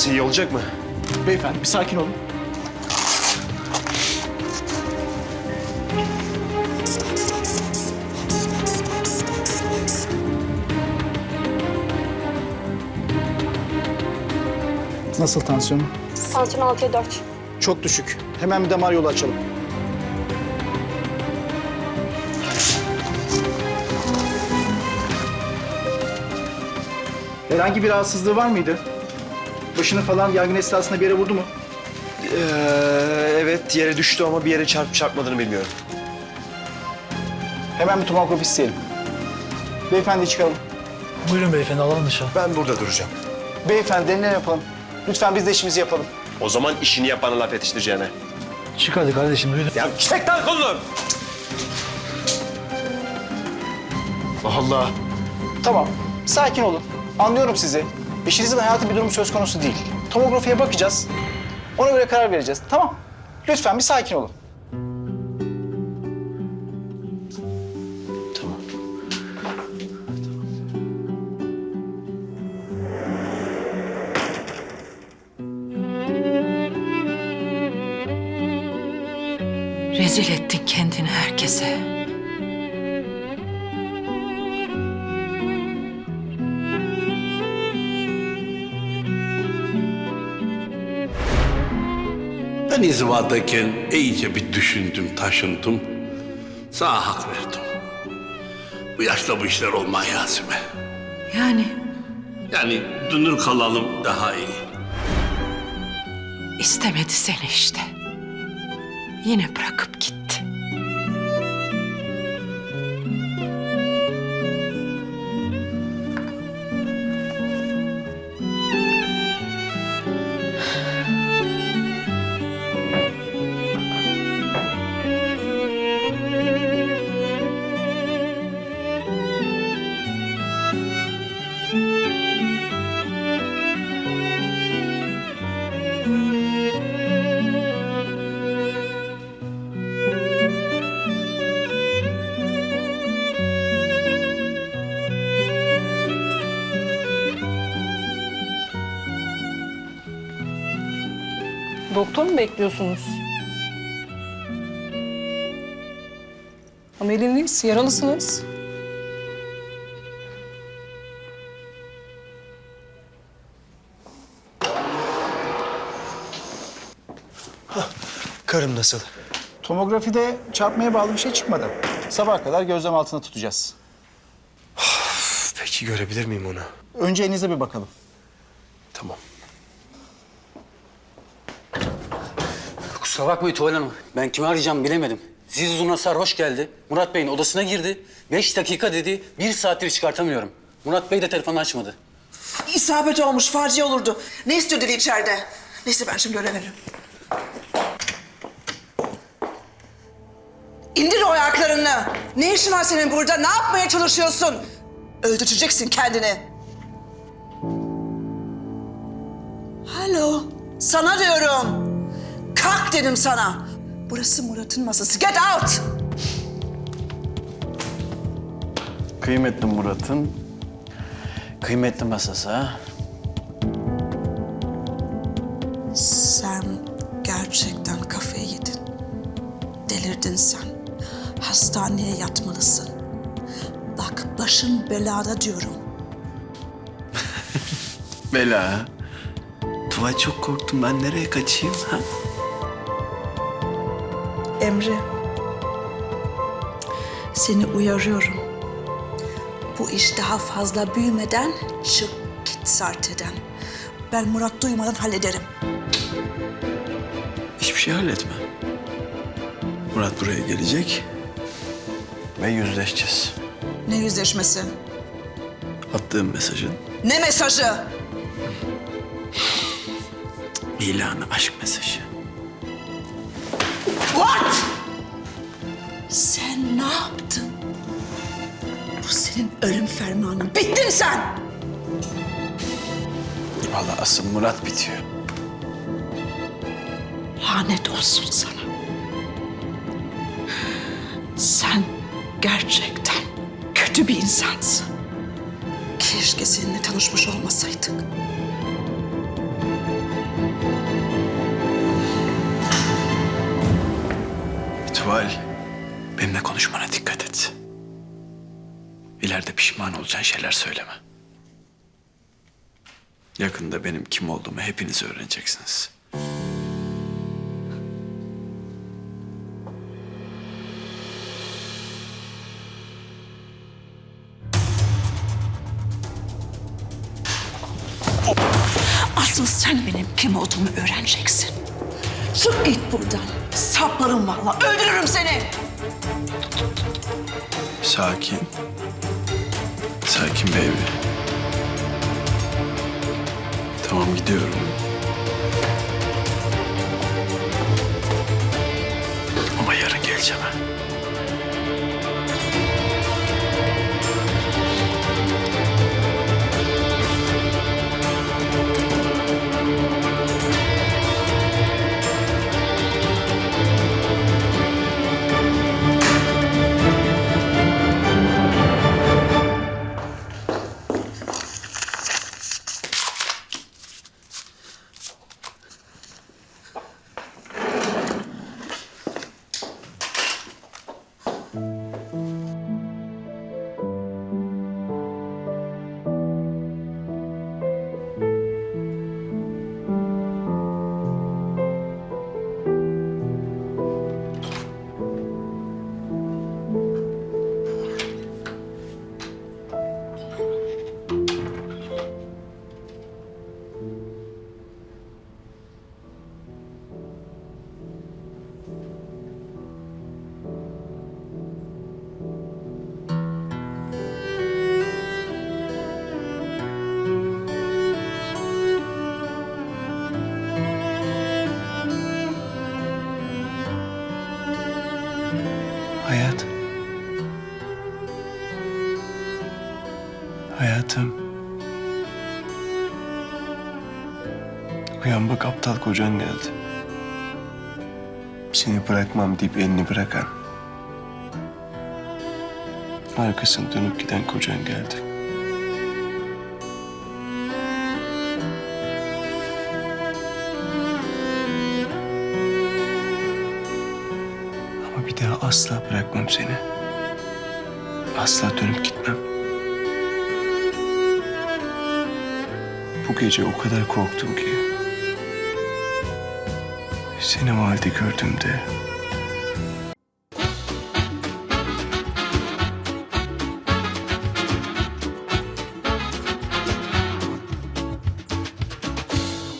Nasıl iyi olacak mı? Beyefendi bir sakin olun. Nasıl tansiyonu? Tansiyon 6'ya 4. Çok düşük. Hemen bir damar yolu açalım. Herhangi bir rahatsızlığı var mıydı? Başını falan yangın esnasında bir yere vurdu mu? Ee, evet yere düştü ama bir yere çarp çarpmadığını bilmiyorum. Hemen bir tomografi isteyelim. Beyefendi çıkalım. Buyurun beyefendi alalım dışarı. Ben burada duracağım. Beyefendi denileni yapalım. Lütfen biz de işimizi yapalım. O zaman işini yapana laf yetiştireceğine. Çık hadi kardeşim yürü. Ya çek lan kolunu! Allah Allah. Tamam, sakin olun. Anlıyorum sizi. Eşinizin hayati bir durumu söz konusu değil. Tomografiye bakacağız. Ona göre karar vereceğiz. Tamam. Lütfen bir sakin olun. Tamam. Rezil ettin kendini herkese. Ben inzivadayken iyice bir düşündüm, taşındım. Sana hak verdim. Bu yaşta bu işler olmaz Yazime. Yani Yani dünür kalalım daha iyi. istemedi seni işte. Yine bırakıp gitti. Doktor mu bekliyorsunuz? Ameliniz, yaralısınız. Karım nasıl? Tomografide çarpmaya bağlı bir şey çıkmadı. Sabah kadar gözlem altında tutacağız. Peki görebilir miyim onu? Önce elinize bir bakalım. Tamam. Kusura bakmayın Tuval Hanım. Ben kimi arayacağımı bilemedim. Ziz Zurna sarhoş geldi. Murat Bey'in odasına girdi. Beş dakika dedi. Bir saattir çıkartamıyorum. Murat Bey de telefonu açmadı. İsabet olmuş, facia olurdu. Ne istiyor deli içeride? Neyse ben şimdi öğrenirim. İndir o ayaklarını. Ne işin var senin burada? Ne yapmaya çalışıyorsun? Öldüreceksin kendini. Alo, sana diyorum. Kalk dedim sana. Burası Murat'ın masası. Get out! Kıymetli Murat'ın kıymetli masası ha. Sen gerçekten kafayı yedin. Delirdin sen. Hastaneye yatmalısın. Bak başın belada diyorum. Bela. ha? Tuval çok korktum. Ben nereye kaçayım ha? Emre. Seni uyarıyorum. Bu iş daha fazla büyümeden çık git Sarte'den. Ben Murat duymadan hallederim. Hiçbir şey halletme. Murat buraya gelecek ve yüzleşeceğiz. Ne yüzleşmesi? Attığım mesajın Ne mesajı? ilanı, aşk mesajı. What? Sen ne yaptın? Bu senin ölüm fermanın. Bittin sen. Vallahi asıl Murat bitiyor. Lanet olsun sana. Sen gerçekten kötü bir insansın. Keşke seninle tanışmış olmasaydık. Tuval, benimle konuşmana dikkat et. İleride pişman olacağın şeyler söyleme. Yakında benim kim olduğumu hepiniz öğreneceksiniz. Asıl sen benim kim olduğumu öğreneceksin. Çık git buradan. Saplarım vallahi. Öldürürüm seni. Sakin. Sakin baby. Tamam gidiyorum. Ama yarın geleceğim ha. Uyan bak aptal kocan geldi. Seni bırakmam deyip elini bırakan. Arkasını dönüp giden kocan geldi. Ama bir daha asla bırakmam seni. Asla dönüp gitmem. Bu gece o kadar korktum ki. Seni o halde gördüğümde